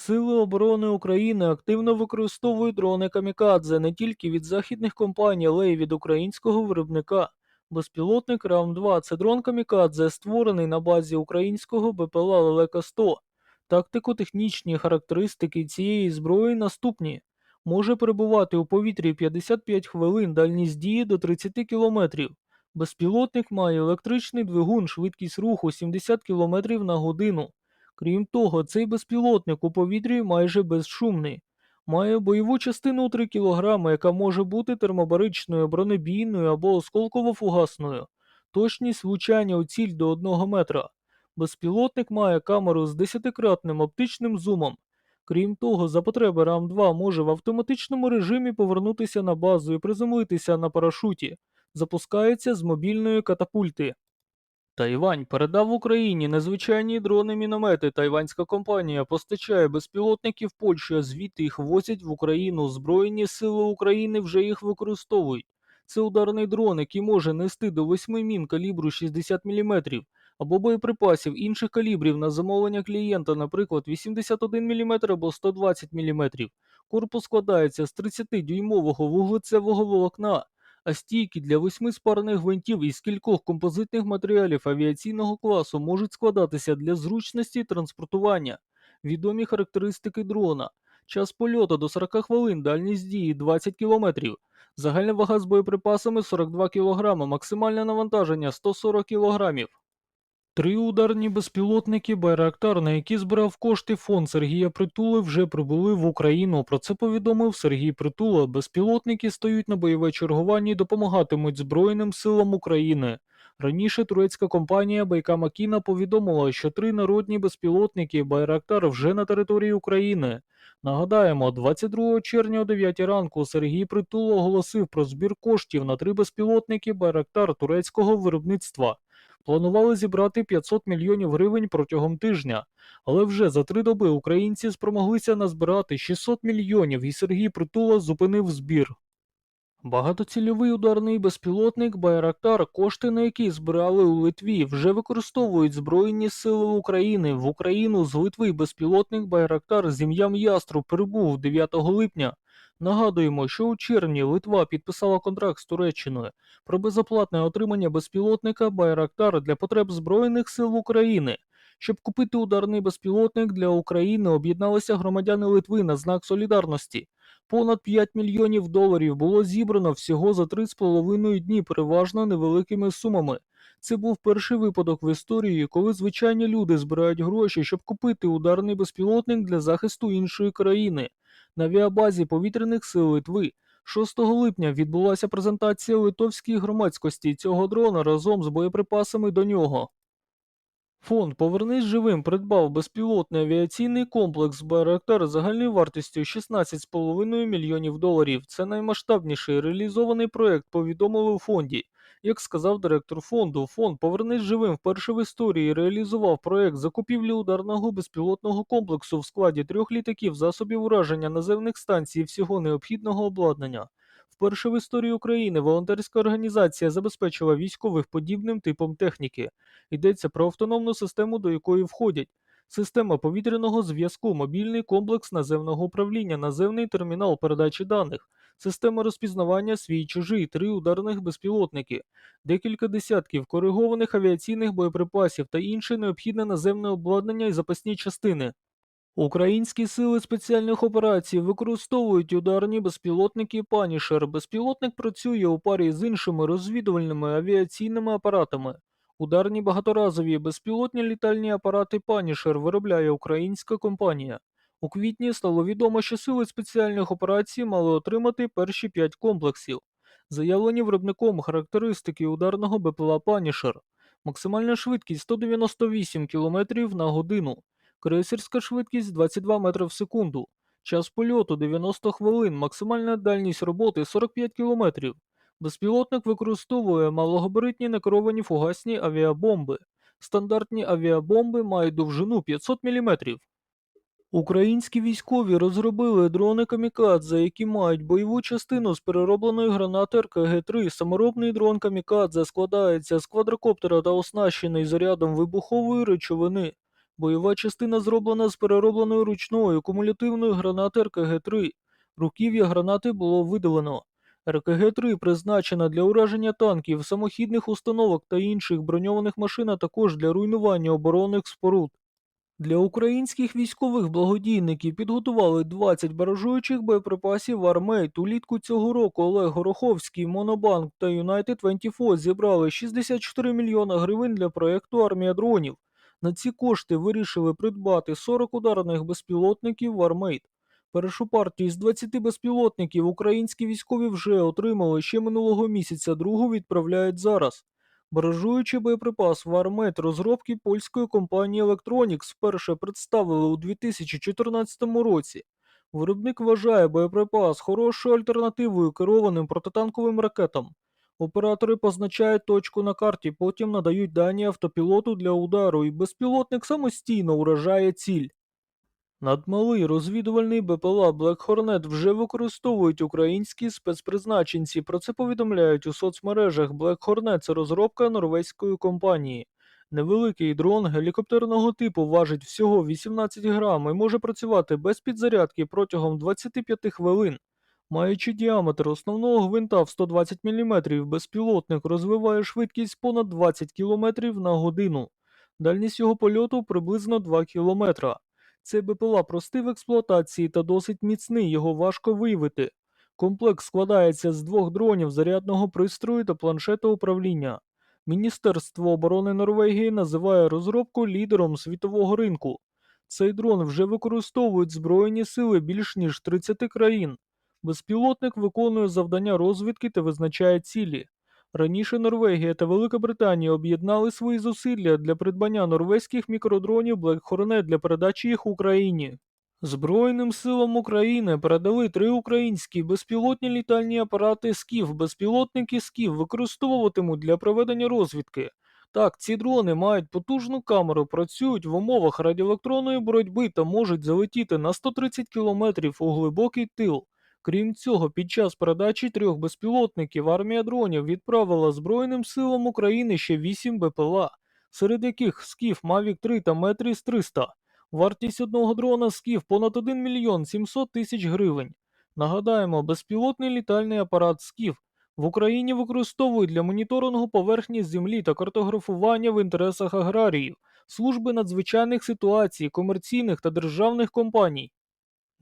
Сили оборони України активно використовують дрони камікадзе не тільки від західних компаній, але й від українського виробника. Безпілотник РАМ-2 це дрон камікадзе, створений на базі українського БПЛА Лелека 100. Тактико-технічні характеристики цієї зброї наступні. Може перебувати у повітрі 55 хвилин, дальність дії до 30 км. Безпілотник має електричний двигун, швидкість руху 70 км на годину. Крім того, цей безпілотник у повітрі майже безшумний. Має бойову частину у 3 кг, яка може бути термобаричною, бронебійною або осколково-фугасною. Точність влучання у ціль до 1 метра. Безпілотник має камеру з 10-кратним оптичним зумом. Крім того, за потреби РАМ-2 може в автоматичному режимі повернутися на базу і приземлитися на парашуті. Запускається з мобільної катапульти. Тайвань передав Україні незвичайні дрони-міномети. Тайванська компанія постачає безпілотники в Польщу, а звідти їх возять в Україну. Збройні сили України вже їх використовують. Це ударний дрон, який може нести до 8 мін калібру 60 мм або боєприпасів інших калібрів на замовлення клієнта, наприклад, 81 мм або 120 мм. Корпус складається з 30-дюймового вуглецевого волокна а стійки для восьми спарних гвинтів із кількох композитних матеріалів авіаційного класу можуть складатися для зручності транспортування. Відомі характеристики дрона. Час польоту до 40 хвилин, дальність дії 20 км. Загальна вага з боєприпасами 42 кг, максимальне навантаження 140 кг. Три ударні безпілотники Байрактар, на які збирав кошти фонд Сергія Притули, вже прибули в Україну. Про це повідомив Сергій Притула. Безпілотники стають на бойове чергування і допомагатимуть Збройним силам України. Раніше турецька компанія Байка Макіна повідомила, що три народні безпілотники Байрактар вже на території України. Нагадаємо, 22 червня о 9 ранку Сергій Притула оголосив про збір коштів на три безпілотники Байрактар турецького виробництва. Планували зібрати 500 мільйонів гривень протягом тижня, але вже за три доби українці спромоглися назбирати 600 мільйонів, і Сергій Притула зупинив збір. Багатоцільовий ударний безпілотник Байрактар, кошти на які збирали у Литві, вже використовують Збройні Сили України. В Україну з Литви безпілотник Байрактар з ім'ям Ястру прибув 9 липня. Нагадуємо, що у червні Литва підписала контракт з Туреччиною про безоплатне отримання безпілотника Байрактар для потреб Збройних сил України. Щоб купити ударний безпілотник для України, об'єдналися громадяни Литви на знак солідарності. Понад 5 мільйонів доларів було зібрано всього за 3,5 дні, переважно невеликими сумами. Це був перший випадок в історії, коли звичайні люди збирають гроші, щоб купити ударний безпілотник для захисту іншої країни. На авіабазі повітряних сил Литви 6 липня відбулася презентація литовській громадськості цього дрона разом з боєприпасами до нього. Фонд Повернись живим придбав безпілотний авіаційний комплекс Байрактар загальною вартістю 16,5 мільйонів доларів. Це наймасштабніший реалізований проект, повідомили у фонді. Як сказав директор фонду, фонд Повернись живим вперше в історії реалізував проект закупівлі ударного безпілотного комплексу в складі трьох літаків, засобів ураження наземних станцій всього необхідного обладнання. Вперше в історії України волонтерська організація забезпечила військових подібним типом техніки. Йдеться про автономну систему, до якої входять система повітряного зв'язку, мобільний комплекс наземного управління, наземний термінал передачі даних, система розпізнавання свій чужий, три ударних безпілотники, декілька десятків коригованих авіаційних боєприпасів та інше необхідне наземне обладнання і запасні частини. Українські сили спеціальних операцій використовують ударні безпілотники Панішер. Безпілотник працює у парі з іншими розвідувальними авіаційними апаратами. Ударні багаторазові безпілотні літальні апарати Панішер виробляє українська компанія. У квітні стало відомо, що сили спеціальних операцій мали отримати перші п'ять комплексів. Заявлені виробником характеристики ударного БПЛА Панішер. Максимальна швидкість 198 км на годину. Крейсерська швидкість 22 метри в секунду. Час польоту 90 хвилин, максимальна дальність роботи 45 км. Безпілотник використовує малогабаритні некеровані фугасні авіабомби. Стандартні авіабомби мають довжину 500 мм. Українські військові розробили дрони камікадзе, які мають бойову частину з переробленої гранати РКГ-3. Саморобний дрон камікадзе складається з квадрокоптера та оснащений зарядом вибухової речовини. Бойова частина зроблена з переробленої ручної кумулятивної гранати РКГ-3. Руків'я гранати було видалено. РКГ-3 призначена для ураження танків, самохідних установок та інших броньованих машин, а також для руйнування оборонних споруд. Для українських військових благодійників підготували 20 баражуючих боєприпасів Армейт. Улітку цього року Олег Гороховський, Монобанк та United 24 зібрали 64 мільйона гривень для проєкту Армія дронів. На ці кошти вирішили придбати 40 ударних безпілотників Армейт. Першу партію з 20 безпілотників українські військові вже отримали ще минулого місяця, другу відправляють зараз. Баражуючий боєприпас Вармет розробки польської компанії Electronics вперше представили у 2014 році. Виробник вважає боєприпас хорошою альтернативою керованим протитанковим ракетам. Оператори позначають точку на карті, потім надають дані автопілоту для удару, і безпілотник самостійно уражає ціль. Надмалий розвідувальний БПЛА Black Hornet вже використовують українські спецпризначенці. Про це повідомляють у соцмережах. Black Hornet – це розробка норвезької компанії. Невеликий дрон гелікоптерного типу важить всього 18 грам і може працювати без підзарядки протягом 25 хвилин. Маючи діаметр основного гвинта в 120 мм, безпілотник розвиває швидкість понад 20 км на годину. Дальність його польоту приблизно 2 км. Цей БПЛА простий в експлуатації та досить міцний, його важко виявити. Комплекс складається з двох дронів, зарядного пристрою та планшета управління. Міністерство оборони Норвегії називає розробку лідером світового ринку. Цей дрон вже використовують Збройні сили більш ніж 30 країн. Безпілотник виконує завдання розвідки та визначає цілі. Раніше Норвегія та Велика Британія об'єднали свої зусилля для придбання норвезьких мікродронів Black Hornet для передачі їх Україні. Збройним силам України передали три українські безпілотні літальні апарати СКІФ. Безпілотники СКІФ використовуватимуть для проведення розвідки. Так, ці дрони мають потужну камеру, працюють в умовах радіоелектронної боротьби та можуть залетіти на 130 км у глибокий тил. Крім цього, під час передачі трьох безпілотників армія дронів відправила Збройним силам України ще 8 БПЛА, серед яких Скіф Mavic 3 та Метріс 300. Вартість одного дрона Скіф понад 1 мільйон 700 тисяч гривень. Нагадаємо, безпілотний літальний апарат Скіф в Україні використовують для моніторингу поверхні землі та картографування в інтересах аграріїв, служби надзвичайних ситуацій, комерційних та державних компаній.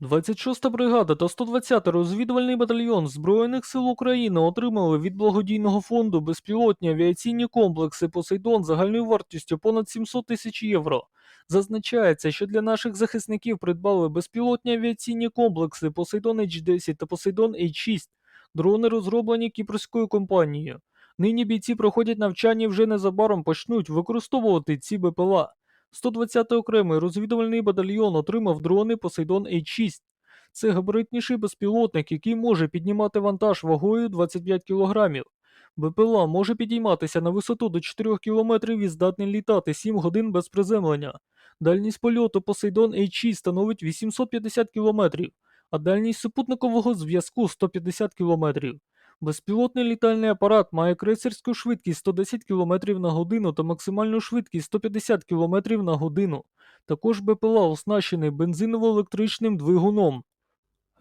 26-та бригада та 120-й розвідувальний батальйон Збройних сил України отримали від благодійного фонду безпілотні авіаційні комплекси Посейдон загальною вартістю понад 700 тисяч євро. Зазначається, що для наших захисників придбали безпілотні авіаційні комплекси Посейдон H10 та Посейдон H6. Дрони розроблені кіпрською компанією. Нині бійці проходять навчання і вже незабаром почнуть використовувати ці БПЛА. 120-й окремий розвідувальний батальйон отримав дрони Посейдон H6. Це габаритніший безпілотник, який може піднімати вантаж вагою 25 кг. БПЛА може підійматися на висоту до 4 км і здатний літати 7 годин без приземлення. Дальність польоту Посейдон H6 становить 850 км, а дальність супутникового зв'язку 150 км. Безпілотний літальний апарат має крейсерську швидкість 110 км на годину та максимальну швидкість 150 км на годину. Також БПЛА оснащений бензиново-електричним двигуном.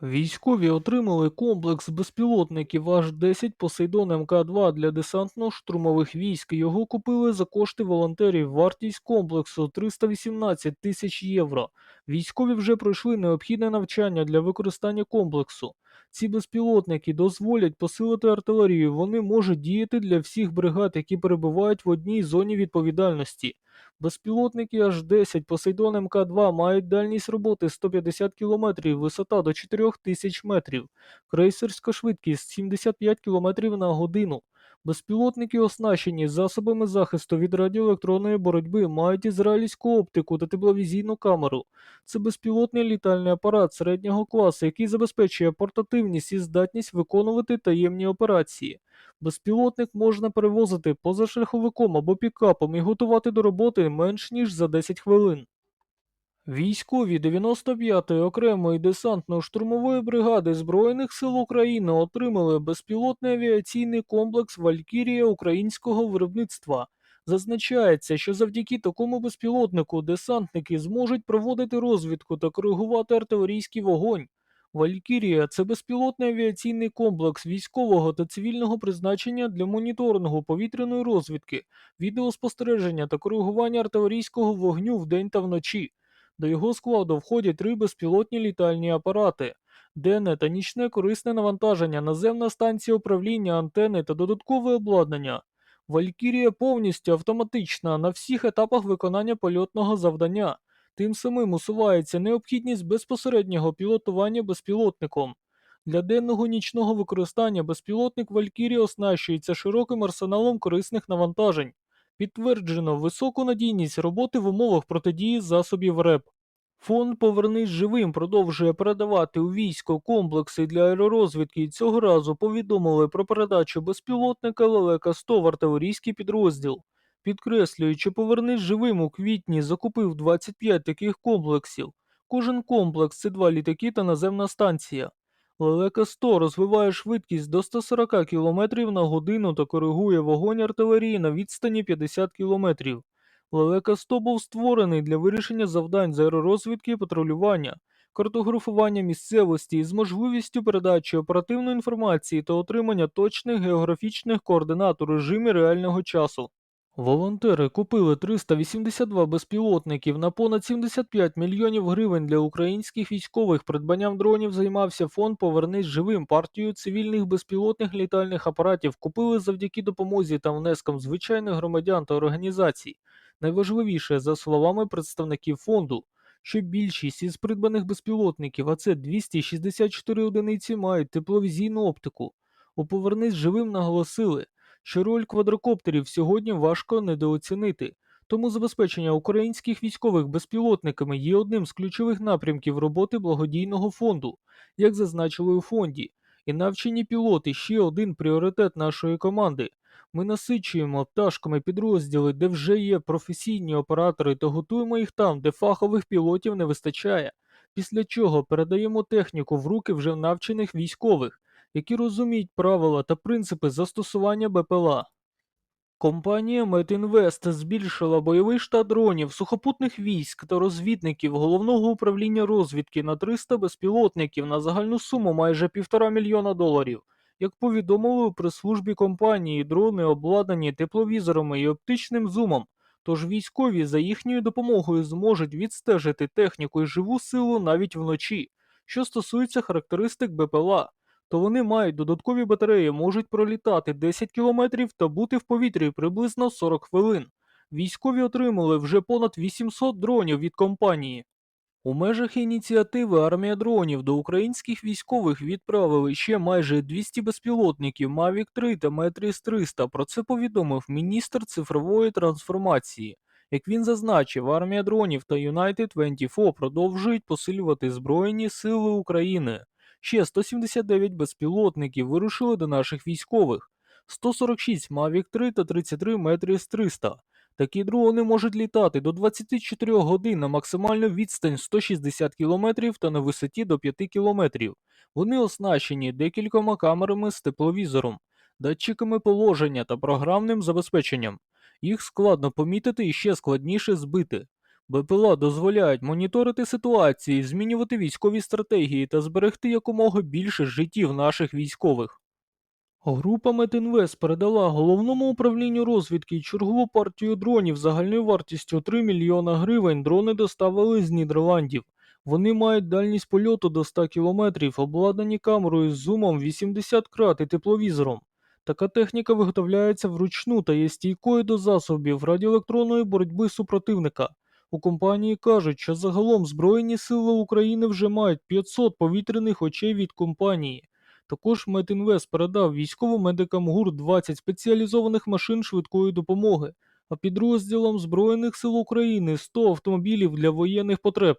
Військові отримали комплекс безпілотників H-10 Посейдон МК-2 для десантно-штурмових військ. Його купили за кошти волонтерів. Вартість комплексу 318 тисяч євро. Військові вже пройшли необхідне навчання для використання комплексу. Ці безпілотники дозволять посилити артилерію. Вони можуть діяти для всіх бригад, які перебувають в одній зоні відповідальності. Безпілотники H-10 Посейдон МК-2 мають дальність роботи 150 км, висота до 4000 метрів, крейсерська швидкість 75 км на годину. Безпілотники оснащені засобами захисту від радіоелектронної боротьби, мають ізраїльську оптику та тепловізійну камеру. Це безпілотний літальний апарат середнього класу, який забезпечує портативність і здатність виконувати таємні операції. Безпілотник можна перевозити позашляховиком або пікапом і готувати до роботи менш ніж за 10 хвилин. Військові 95-ї окремої десантно-штурмової бригади Збройних сил України отримали безпілотний авіаційний комплекс Валькірія українського виробництва. Зазначається, що завдяки такому безпілотнику десантники зможуть проводити розвідку та коригувати артилерійський вогонь. Валькірія це безпілотний авіаційний комплекс військового та цивільного призначення для моніторингу повітряної розвідки, відеоспостереження та коригування артилерійського вогню вдень та вночі. До його складу входять три безпілотні літальні апарати, денне та нічне корисне навантаження, наземна станція управління, антени та додаткове обладнання. Валькірія повністю автоматична на всіх етапах виконання польотного завдання. Тим самим усувається необхідність безпосереднього пілотування безпілотником. Для денного нічного використання безпілотник Валькірія оснащується широким арсеналом корисних навантажень. Підтверджено високу надійність роботи в умовах протидії засобів РЕП. Фонд Повернись живим продовжує передавати у військо комплекси для аеророзвідки і цього разу повідомили про передачу безпілотника Лелека 100 в артилерійський підрозділ. Підкреслюючи, повернись живим у квітні закупив 25 таких комплексів. Кожен комплекс це два літаки та наземна станція. Лелека 100 розвиває швидкість до 140 км на годину та коригує вогонь артилерії на відстані 50 км. Лелека 100 був створений для вирішення завдань з аеророзвідки і патрулювання, картографування місцевості з можливістю передачі оперативної інформації та отримання точних географічних координат у режимі реального часу. Волонтери купили 382 безпілотників на понад 75 мільйонів гривень для українських військових. Придбанням дронів займався фонд Повернись живим. Партію цивільних безпілотних літальних апаратів купили завдяки допомозі та внескам звичайних громадян та організацій. Найважливіше, за словами представників фонду, що більшість із придбаних безпілотників, а це 264 одиниці, мають тепловізійну оптику. У Повернись живим наголосили, що роль квадрокоптерів сьогодні важко недооцінити, тому забезпечення українських військових безпілотниками є одним з ключових напрямків роботи благодійного фонду, як зазначили у фонді. І навчені пілоти ще один пріоритет нашої команди. Ми насичуємо пташками підрозділи, де вже є професійні оператори, та готуємо їх там, де фахових пілотів не вистачає. Після чого передаємо техніку в руки вже навчених військових, які розуміють правила та принципи застосування БПЛА. Компанія Метінвест збільшила бойовий штат дронів, сухопутних військ та розвідників головного управління розвідки на 300 безпілотників на загальну суму майже півтора мільйона доларів. Як повідомили у прес-службі компанії, дрони обладнані тепловізорами і оптичним зумом, тож військові за їхньою допомогою зможуть відстежити техніку і живу силу навіть вночі. Що стосується характеристик БПЛА, то вони мають додаткові батареї, можуть пролітати 10 кілометрів та бути в повітрі приблизно 40 хвилин. Військові отримали вже понад 800 дронів від компанії. У межах ініціативи армія дронів до українських військових відправили ще майже 200 безпілотників Mavic 3 та Matrix 300. Про це повідомив міністр цифрової трансформації. Як він зазначив, армія дронів та United 24 продовжують посилювати Збройні Сили України. Ще 179 безпілотників вирушили до наших військових, 146 Mavic 3 та 33 Matrix 300. Такі дрони можуть літати до 24 годин на максимальну відстань 160 км та на висоті до 5 км. Вони оснащені декількома камерами з тепловізором, датчиками положення та програмним забезпеченням. Їх складно помітити і ще складніше збити. БПЛА дозволяють моніторити ситуації, змінювати військові стратегії та зберегти якомога більше життів наших військових. Група Метінвест передала головному управлінню розвідки чергову партію дронів загальною вартістю 3 мільйона гривень. Дрони доставили з Нідерландів. Вони мають дальність польоту до 100 кілометрів, обладнані камерою з зумом 80 крат і тепловізором. Така техніка виготовляється вручну та є стійкою до засобів радіоелектронної боротьби супротивника. У компанії кажуть, що загалом Збройні сили України вже мають 500 повітряних очей від компанії. Також Медінвест передав військовим медикам ГУР 20 спеціалізованих машин швидкої допомоги, а підрозділам Збройних сил України 100 автомобілів для воєнних потреб.